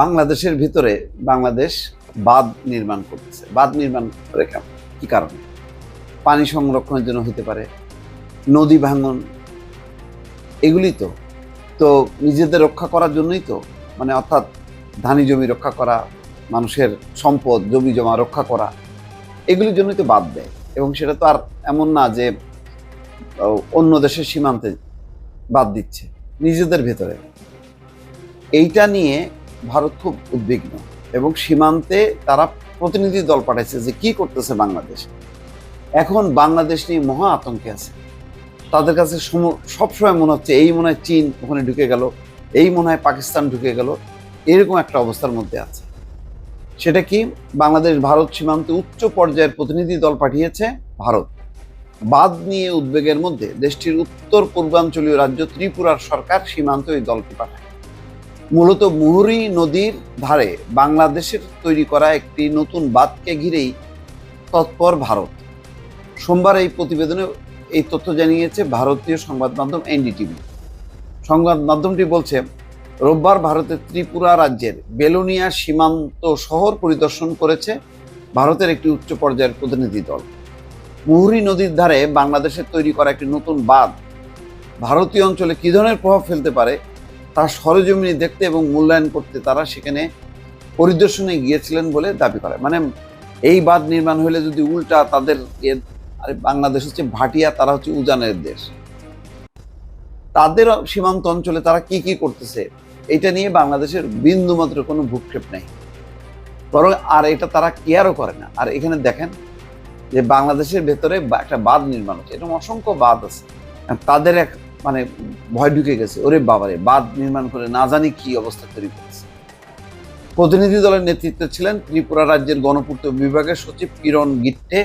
বাংলাদেশের ভিতরে বাংলাদেশ বাঁধ নির্মাণ করতেছে। বাঁধ নির্মাণ করে কেন কি কারণে? পানি সংরক্ষণের জন্য হতে পারে, নদী ভাঙন, এগুলি তো। তো নিজেদের রক্ষা করার জন্যই তো মানে অর্থাৎ ধানি জমি রক্ষা করা, মানুষের সম্পদ, জমি জমা রক্ষা করা, এগুলির জন্যই তো বাদ দেয়। এবং সেটা তো আর এমন না যে অন্য দেশের সীমান্তে বাদ দিচ্ছে, নিজেদের ভেতরে। এইটা নিয়ে ভারত খুব উদ্বিগ্ন এবং সীমান্তে তারা প্রতিনিধি দল পাঠাইছে যে কি করতেছে বাংলাদেশ। এখন বাংলাদেশ নিয়ে মহা আতঙ্কে আছে। তাদের কাছে সম- সবসময় মনে হচ্ছে এই মনে হয় চীন ওখানে ঢুকে গেল, এই মনে হয় পাকিস্তান ঢুকে গেল, এরকম একটা অবস্থার মধ্যে আছে। সেটা কি? বাংলাদেশ ভারত সীমান্তে উচ্চ পর্যায়ের প্রতিনিধি দল পাঠিয়েছে ভারত। বাদ নিয়ে উদ্বেগের মধ্যে দেশটির উত্তর পূর্বাঞ্চলীয় রাজ্য ত্রিপুরার সরকার সীমান্তে ওই দলটি পাঠায়। মূলত মুহুরী নদীর ধারে বাংলাদেশের তৈরি করা একটি নতুন বাঁধকে ঘিরেই তৎপর ভারত। সোমবার এই প্রতিবেদনে এই তথ্য জানিয়েছে ভারতীয় সংবাদ মাধ্যম এনডিটিভি। সংবাদ মাধ্যমটি বলছে, রোববার ভারতের ত্রিপুরা রাজ্যের বেলোনিয়া সীমান্ত শহর পরিদর্শন করেছে ভারতের একটি উচ্চ পর্যায়ের প্রতিনিধি দল। মুহুরী নদীর ধারে বাংলাদেশের তৈরি করা একটি নতুন বাঁধ ভারতীয় অঞ্চলে কী ধরনের প্রভাব ফেলতে পারে তা সরজমিনে দেখতে এবং মূল্যায়ন করতে তারা সেখানে পরিদর্শনে গিয়েছিলেন বলে দাবি করে। মানে এই বাঁধ নির্মাণ হলে যদি উল্টা তাদের আরে বাংলাদেশ হচ্ছে ভাটিয়া, তারা হচ্ছে উজানের দেশ। তাদের সীমান্ত অঞ্চলে তারা কি কি করতেছে এটা নিয়ে বাংলাদেশের বিন্দু মাত্র কোনো ভূক্ষেপ নেই। বরং আর এটা তারা কেয়ারও করে না। আর এখানে দেখেন যে বাংলাদেশের ভেতরে একটা বাঁধ নির্মাণ হচ্ছে। এরকম অসংখ্য বাঁধ আছে। তাদের এক মানে ভয় ঢুকে গেছে। ওরে বাবারে, বাঁধ নির্মাণ করে না জানি কি অবস্থা তৈরি করেছে। প্রতিনিধি দলের নেতৃত্বে ছিলেন ত্রিপুরা রাজ্যের গণপূর্ত বিভাগের সচিব কিরণ গিট্টে।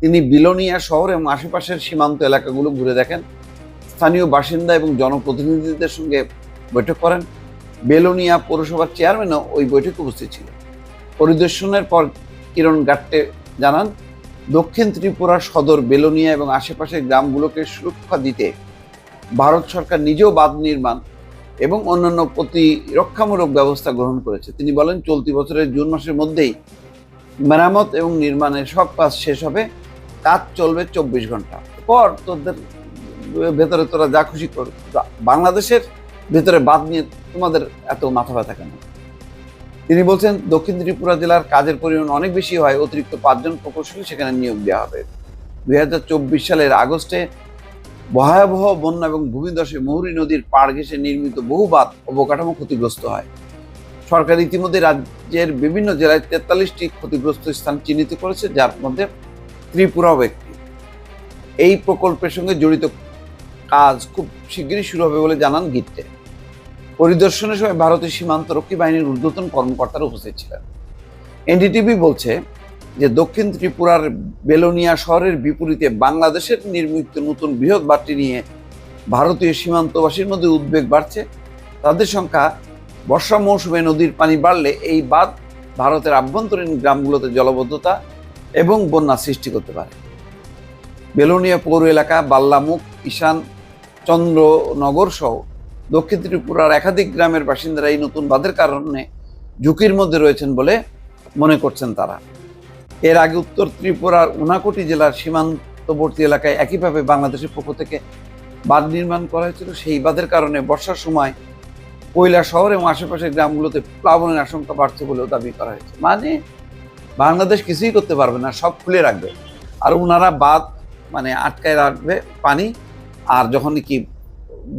তিনি বিলোনিয়া শহর এবং আশেপাশের সীমান্ত এলাকাগুলো ঘুরে দেখেন। স্থানীয় বাসিন্দা এবং জনপ্রতিনিধিদের সঙ্গে বৈঠক করেন। বেলোনিয়া পৌরসভার চেয়ারম্যানও ওই বৈঠকে উপস্থিত ছিল পরিদর্শনের পর কিরণ গাট্টে জানান, দক্ষিণ ত্রিপুরার সদর বেলোনিয়া এবং আশেপাশের গ্রামগুলোকে সুরক্ষা দিতে ভারত সরকার নিজেও বাঁধ নির্মাণ এবং অন্যান্য প্রতিরক্ষামূলক ব্যবস্থা গ্রহণ করেছে। তিনি বলেন, চলতি বছরের জুন মাসের মধ্যেই মেরামত এবং নির্মাণের সব কাজ শেষ হবে। কাজ চলবে চব্বিশ ঘণ্টা। পর তোদের ভেতরে তোরা যা খুশি কর বাংলাদেশের ভেতরে বাদ নিয়ে তোমাদের এত মাথা ব্যথা কেন? তিনি বলছেন, দক্ষিণ ত্রিপুরা জেলার কাজের পরিমাণ অনেক বেশি হয়, অতিরিক্ত পাঁচজন প্রকৌশলী সেখানে নিয়োগ দেওয়া হবে। দুই হাজার চব্বিশ সালের আগস্টে ভয়াবহ বন্যা এবং ভূমিধসে মুহুরী নদীর পাড় ঘেঁষে নির্মিত বহু বাঁধ অবকাঠামো ক্ষতিগ্রস্ত হয়। সরকার ইতিমধ্যে রাজ্যের বিভিন্ন জেলায় তেতাল্লিশটি ক্ষতিগ্রস্ত স্থান চিহ্নিত করেছে, যার মধ্যে ত্রিপুরাও একটি। এই প্রকল্পের সঙ্গে জড়িত কাজ খুব শীঘ্রই শুরু হবে বলে জানান গিট্টে পরিদর্শনের সময় ভারতীয় সীমান্ত রক্ষী বাহিনীর ঊর্ধ্বতন কর্মকর্তারা উপস্থিত ছিলেন। এনডিটিভি বলছে যে দক্ষিণ ত্রিপুরার বেলোনিয়া শহরের বিপরীতে বাংলাদেশের নির্মিত নতুন বৃহৎ বাঁধটি নিয়ে ভারতীয় সীমান্তবাসীর মধ্যে উদ্বেগ বাড়ছে। তাদের সংখ্যা বর্ষা মৌসুমে নদীর পানি বাড়লে এই বাঁধ ভারতের আভ্যন্তরীণ গ্রামগুলোতে জলবদ্ধতা এবং বন্যা সৃষ্টি করতে পারে। বেলোনিয়া পৌর এলাকা, বাল্লামুখ, ঈশান, চন্দ্রনগর সহ দক্ষিণ ত্রিপুরার একাধিক গ্রামের বাসিন্দারা এই নতুন বাঁধের কারণে ঝুঁকির মধ্যে রয়েছেন বলে মনে করছেন তারা। এর আগে উত্তর ত্রিপুরার উনাকোটি জেলার সীমান্তবর্তী এলাকায় একইভাবে বাংলাদেশের পক্ষ থেকে বাঁধ নির্মাণ করা হয়েছিল। সেই বাঁধের কারণে বর্ষার সময় কৈলা শহর এবং আশেপাশের গ্রামগুলোতে প্লাবনের আশঙ্কা বাড়ছে বলেও দাবি করা হয়েছে। মানে বাংলাদেশ কিছুই করতে পারবে না, সব খুলে রাখবে। আর ওনারা বাঁধ মানে আটকায় রাখবে পানি, আর যখন কি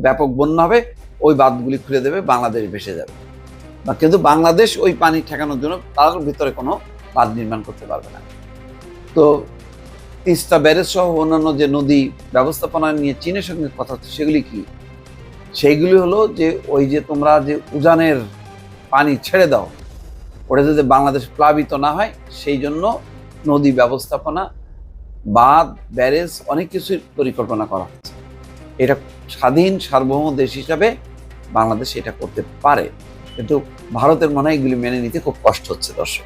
ব্যাপক বন্যা হবে, ওই বাঁধগুলি খুলে দেবে, বাংলাদেশ ভেসে যাবে। কিন্তু বাংলাদেশ ওই পানি ঠেকানোর জন্য তার ভিতরে কোনো বাঁধ নির্মাণ করতে পারবে না। তো তিস্তা ব্যারেজ সহ অন্যান্য যে নদী ব্যবস্থাপনা নিয়ে চীনের সঙ্গে কথা হচ্ছে, সেগুলি কি? সেইগুলি হলো যে ওই যে তোমরা যে উজানের পানি ছেড়ে দাও, ওটা যাতে বাংলাদেশ প্লাবিত না হয়, সেই জন্য নদী ব্যবস্থাপনা, বাঁধ, ব্যারেজ অনেক কিছুর পরিকল্পনা করা হচ্ছে। এটা স্বাধীন, সার্বভৌম দেশ হিসাবে বাংলাদেশ এটা করতে পারে। কিন্তু ভারতের মনে হয় এগুলি মেনে নিতে খুব কষ্ট হচ্ছে দর্শক।